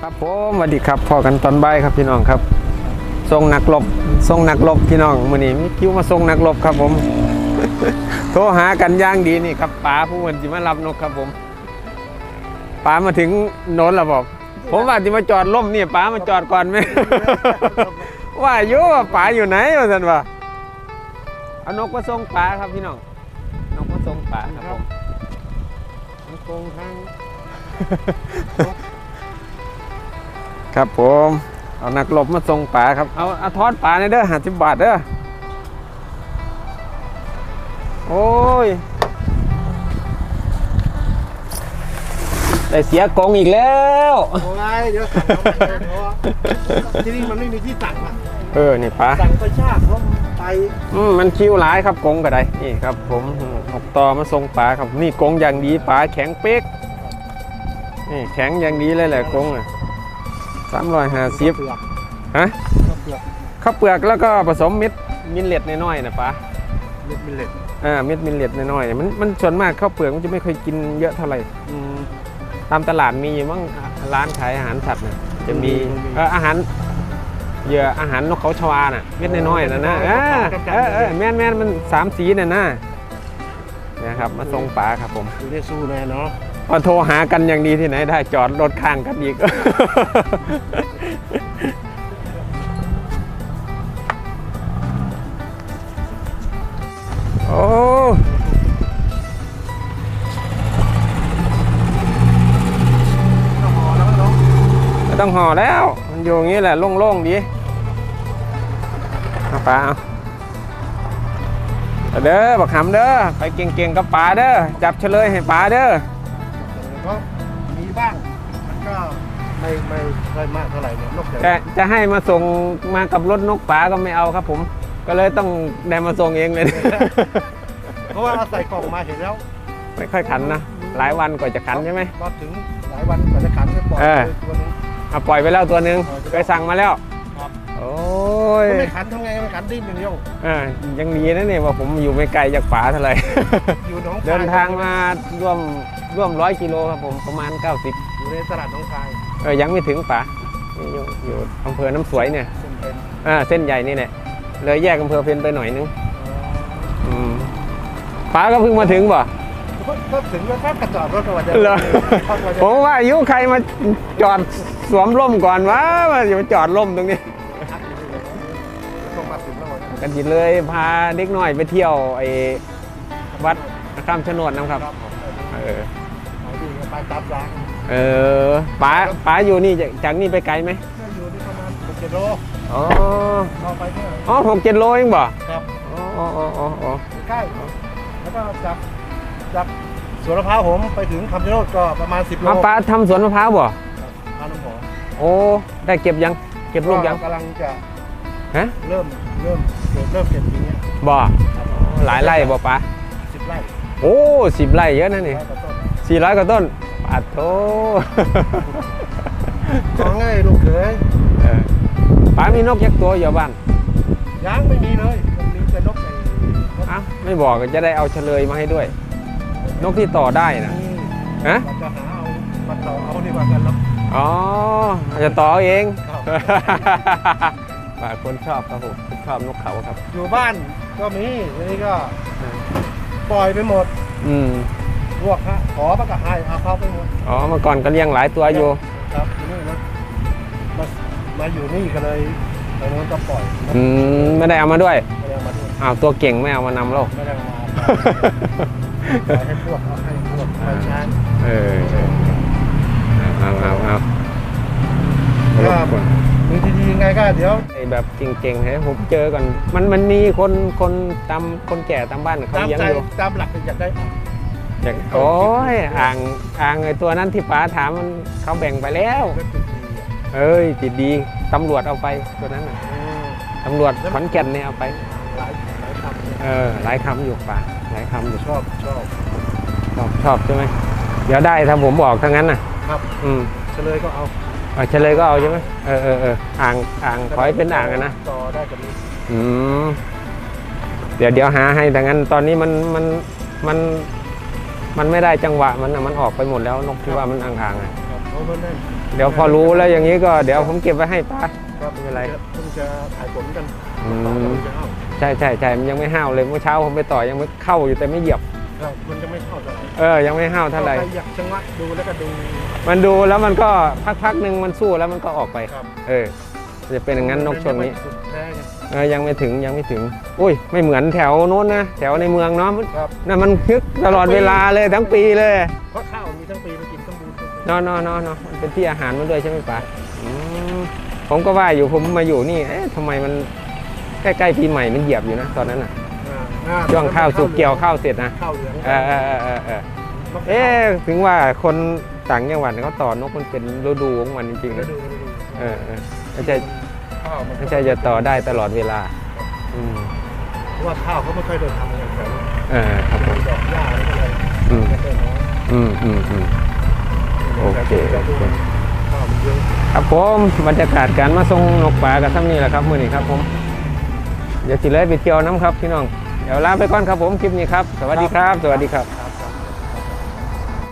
ครับผมสวัสดีครับพอกันตอนบ่ายครับพี่น้องครับทรงนักรบทรงนักรบพี่น้องมื้อนี้มีคิวมาทรงนักรบครับผม โทรหากันอย่างดีนี่ครับป๋าผู้มันจิมารับนกครับผมป๋ามาถึงโน้นแล้วบอกผมว่าจะมาจอดล่มนี่ป๋ามาจอดก่อนไหมว่าอยู่ว่าป๋าอยู่ไหนวะท่านว่าเอานกมาส่งป๋าครับพี่น้องนกมาส่งป๋าครับผมมันโกงทาง ครับผมเอานักหลบมาส่งป่าครับเอาเอาทอดป่าในอยเด้อห้าสิบบาทเด้อโอ้ยได้เสียกงอีกแล้วโอ้ยเดี๋ยวสั่งเขาไปเลยเพราะว่าที่นี่มันไม่มีที่สั่งอะเออนี่ป่าสั่งไปชากเพราะมันไปอืมมันคิวหลายครับกงก็ได้นี่ครับ ผมหกต่อมาส่งป่าครับนี่กงอย่างดีป่าแข็งเป๊กนี่แข็งอย่างดีเลยแหละกงอะ สามร้อยห้าสิบเปลือกฮะข้าวเปลือกข้าวเปลือกแล้วก็ผสมเม็ดมิลเลตน้อยๆนะป่าเม็ดมิลเลตอ่าเม็ดมิลเลตน้อยๆมันมันส่วนมากข้าวเปลือกมันจะไม่ค่อยกินเยอะเท่าไหร่อืมตามตลาดมีอยู่มั้งอะร้านขายอาหารสัตว์น่ะจะมีอืมเอออาหารเหยื่ออาหารนกเขาชวาน่ะเม็ดน้อยๆน่ะนะเออเออเออแม่นแม่นมันสามสีน่ะนะนะครับมาส่งป๋าครับผมอยู่ได้สู้แน่เนาะ พอโทรหากันอย่างดีที่ไหนได้จอดรถข้างกันอีก โอ้ต้องห่อแล้วนาะไม่ต้องห่อแล้ว มันอยู่อย่างนี้แหละ โล่งๆดีเอาปลาเอาเอาเด้อบักหำเด้อ ไปเก่งๆกับปลาเด้อ จับเฉลยให้ปลาเด้อ ก็มีบ้างมันก็ไม่ไม่ค่อยมากเท่าไหร่เนี่ยนกใหญ่จะจะให้มาส่งมากับรถนกปลาก็ไม่เอาครับผม ก็เลยต้องได้มาส่งเองเลย เพราะว่าเอาใส่กล่องมาเห็นแล้ว ไม่ค่อยขันนะ หลายวันกว่าจะขันใช่ไหมมาถึงหลายวันกว่าจะขันก็ปล่อยเออเลยตัวนึงเอาปล่อยไปแล้วตัวหนึ่งปล่อยไปแล้วเคยสั่งมาแล้วครับโอ้ยก็ไม่ขันทำไงไม่ขันดิ้นอย่างเดียวเออยังดีนะเนี่ยว่าผมอยู่ไม่ไกลจากป่าเท่าไหร่อยู่หนองคยเดินทางมาร่วม ร่วมร้อยกิโลครับผมประมาณ 90 อยู่ในตลาดหนองคายเออยังไม่ถึงป่านี่อยู่อยู่อำเภอน้ำสวยเนี่ยเส้นเป็นอ่าเส้นใหญ่นี่แหละเลยแยกอำเภอเพนไปหน่อยนึงอืมป้าก็เพิ่งมาถึงบ่ก็ถึงก็แค่กระจอดรถมาจะเหรอผมว่าอายุใครมาจอดสวมร่มก่อนวะมาอยู่าจอดร่มตรงนี้ต้องมาถึงแล้ววันนี้กันจิเลยพาเด็กน้อยไปเที่ยวไอ้วัดข้ามชะโนดนะครับ ครับผม เออเอาดีไปตามร้านเออป้าป้าอยู่นี่จากจากนี่ไปไกลไหมก็อยู่ที่ประมาณหกเจ็ดโลอ๋อเข้าไปเนี่ยอ๋อหกเจ็ดโลเองบ่ครับอ๋ออ๋ออ๋ออ๋ออ๋อใกล้แล้วก็จากจากสวนมะพร้าวผมไปถึงคำชะโนดก็ประมาณสิบโลมาป้าทำสวนมะพร้าวบ่พาน้ำหอมโอ้ได้เก็บยัง เก็บลูกยังกำลังจะฮะเริ่มเริ่มเก็บเริ่มเก็บทีเนี้ยบ่หลายไร่บ่ป้าสิบไร่ โอ้สิบไร่เยอะนะนี่ไร่ต่อต้นสี่ร้อยกว่าต้นปัดโถของง่ายลูกเขยเออป้ามีนกยักษ์ตัวอยู่บ้านยังไม่มีเลยมันมีแต่นกไอ้นกอ้าวไม่บอกก็จะได้เอาเฉลยมาให้ด้วย นกที่ต่อได้นะนี่ฮะมันจะหาเอามาต่อเอาดีกว่ากันเนาะอ๋อจะต่อเอาเองครับป้าคนชอบครับผมชอบนกเขาครับ อยู่บ้านก็มีทีนี้ก็ ปล่อยไปหมด อืมพวกฮะขอปะก็ให้เอาเข้าไปหมดอ๋อเมื่อก่อนก็เลี้ยงหลายตัวอยู่ ครับทีนี้นะมามาอยู่นี่ก็เลยตอนนู้นก็ปล่อยอืมไม่ได้เอามาด้วยไม่ได้เอามาด้วยอ้าวตัวเก่งไม่เอามานำโลก ไม่ได้เอามาปล่อยให้พวกเอาให้พวกไปช้างเออเออเอาเอาเอาก็ มือดีๆยังไงก็เดี๋ยว ไอ้แบบเก่งๆให้ผมเจอก่อน มันมันมีคนคนตามคนแก่ตามบ้านเขาตามเลี้ยงใจอยู่ตามหลักอยากได้อยากโอ้ยอ่างอ่างไอ้ตัวนั้นที่ป๋าถามมันเขาแบ่งไปแล้วเรื่องติดดีอะเอ้ยติดดีตำรวจเอาไปตัวนั้นน่ะอืมตำรวจขอนแก่นเนี่ยเอาไป หลายหลายคำเนี่ยเออหลายคำอยู่ป๋าหลายคำอยู่ชอบชอบชอบชอบใช่ไหมเดี๋ยวได้ถ้าผมบอกทั้งนั้นน่ะ ครับอืมเฉลยก็เอาเอาเฉลยก็เอาใช่ไหมเออเออเอออ่างอ่างขอให้เป็นอ่างอะนะต่อได้กับนี้อืมเดี๋ยวเดี๋ยวหาให้แต่งั้นตอนนี้มันมันมันมันไม่ได้จังหวะมันอะมันออกไปหมดแล้วนกที่ว่ามันอ่างๆอะครับโอ้เพิ่นนั่นเดี๋ยวพอรู้แล้วอย่างนี้ก็เดี๋ยวผมเก็บไว้ให้ป้า ครับไม่เป็นไร เพิ่งจะถ่ายผลกันอืม ต่อแล้วมันจะเข้าใช่ใช่ใช่มันยังไม่ห้าวเลยเมื่อเช้าผมไปต่อยังไม่เข้าอยู่แต่ไม่เหยียบ ครับมันจะไม่เข้าเท่าไหร่เออยังไม่ห้าวเท่าไหร่ก็อยากชะงักดูแล้วก็ดู มันดูแล้วมันก็พักๆหนึ่งมันสู้แล้วมันก็ออกไป ครับ เออ จะเป็นอย่างนั้นนกชนนี้สุดแท้ไง เออยังไม่ถึงยังไม่ถึง อุ้ย ไม่เหมือนแถวโน้นนะ แถวในเมืองเนาะมันครับ นั่นมันคึกตลอดเวลาเลยทั้งปีเลยเพราะข้าวมีทั้งปีมันกินสมบูรณ์ทั้งปีเนอนนอนนอนมันเป็นที่อาหารมันด้วยใช่ไหมป๋าอืมผมก็ว่าอยู่ผมมาอยู่นี่เอ๊ะทำไมมันใกล้ๆปีใหม่มันเหยียบอยู่นะตอนนั้นอะอ่าอ่าช่วงข้าวสุกเกี่ยวข้าวเสร็จนะข้าวเหลืองเออเออเออเออเออเอ๊ะถึงว่าคน ต่างจังหวัดเขาต่อนกมันเป็นฤดูของมันจริงๆฤนะดูฤดูเออเออไม่ใช่ข้าวมันไม่ใช่จะต่อได้ตลอดเวลา อืมเพราะว่าข้าวเขาไม่ค่อยได้ทำอย่างแบบนี้เออครับผมดอกหญ้าอะไรก็เลยอืมไม่ค่อยน้อยอืมอืมอืมโอเคแต่ดูมันข้าวมันเยอะครับผมบรรยากาศการมาส่งนกป่ากับซ้ำนี่แหละครับ มื่อนี้ครับ ผมเดี๋ยวสิเลยไปเที่ยวน้ำครับพี่น้องเดี๋ยวลาไปก่อนครับผมคลิปนี้ครับ สวัสดีครับ สวัสดีครับ